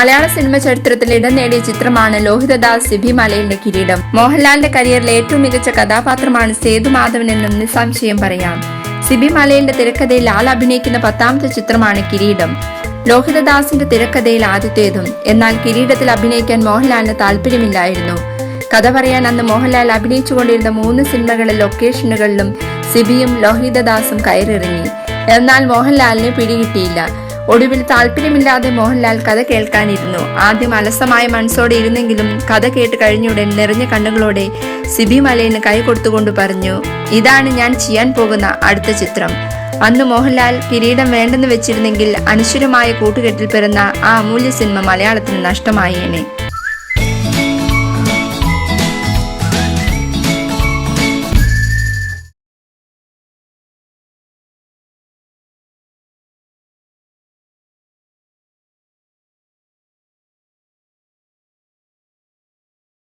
മലയാള cinema ചരിത്രത്തിൽ ഇടം നേടിയ ചിത്രമാണ് ലോഹിതദാസ് സിബി മലയിലെ കിരീടം. മോഹൻലാലിന്റെ കരിയറിലെ ഏറ്റവും മികച്ച കഥാപാത്രമാണ് സേതുമാധവൻ എന്നും നിസ്സംശയം പറയാം. സിബി മലയിലെ തിരക്കഥയിൽ ലാൽ അഭിനയിക്കുന്ന പത്താമത്തെ ചിത്രമാണ് കിരീടം. ലോഹിതദാസിന്റെ തിരക്കഥയിൽ ആദ്യത്തേതും എന്നാൽ കിരീടത്തിൽ അഭിനയിക്കാൻ മോഹൻലാലിന് താല്പര്യമില്ലായിരുന്നു. കഥ പറയാൻ അന്ന് മോഹൻലാൽ അഭിനയിച്ചുകൊണ്ടിരുന്ന മൂന്ന് സിനിമകളിലെ ലൊക്കേഷനുകളിലും സിബിയും ലോഹിതദാസും കയറിറങ്ങി എന്നാൽ മോഹൻലാലിന് പിടികിട്ടിയില്ല. ഒടുവിൽ താല്പര്യമില്ലാതെ മോഹൻലാൽ കഥ കേൾക്കാനിരുന്നു. ആദ്യം അലസമായ മനസ്സോടെ ഇരുന്നെങ്കിലും കഥ കേട്ട് കഴിഞ്ഞുടൻ നിറഞ്ഞ കണ്ണുകളോടെ സിബി മലയിന് കൈ കൊടുത്തുകൊണ്ട് പറഞ്ഞു ഇതാണ് ഞാൻ ചെയ്യാൻ പോകുന്ന അടുത്ത ചിത്രം. അന്ന് മോഹൻലാൽ കിരീടം വേണ്ടെന്ന് വെച്ചിരുന്നെങ്കിൽ അനശ്വരമായ കൂട്ടുകെട്ടിൽ പിറന്ന ആ അമൂല്യ സിനിമ മലയാളത്തിന് നഷ്ടമായേനെ.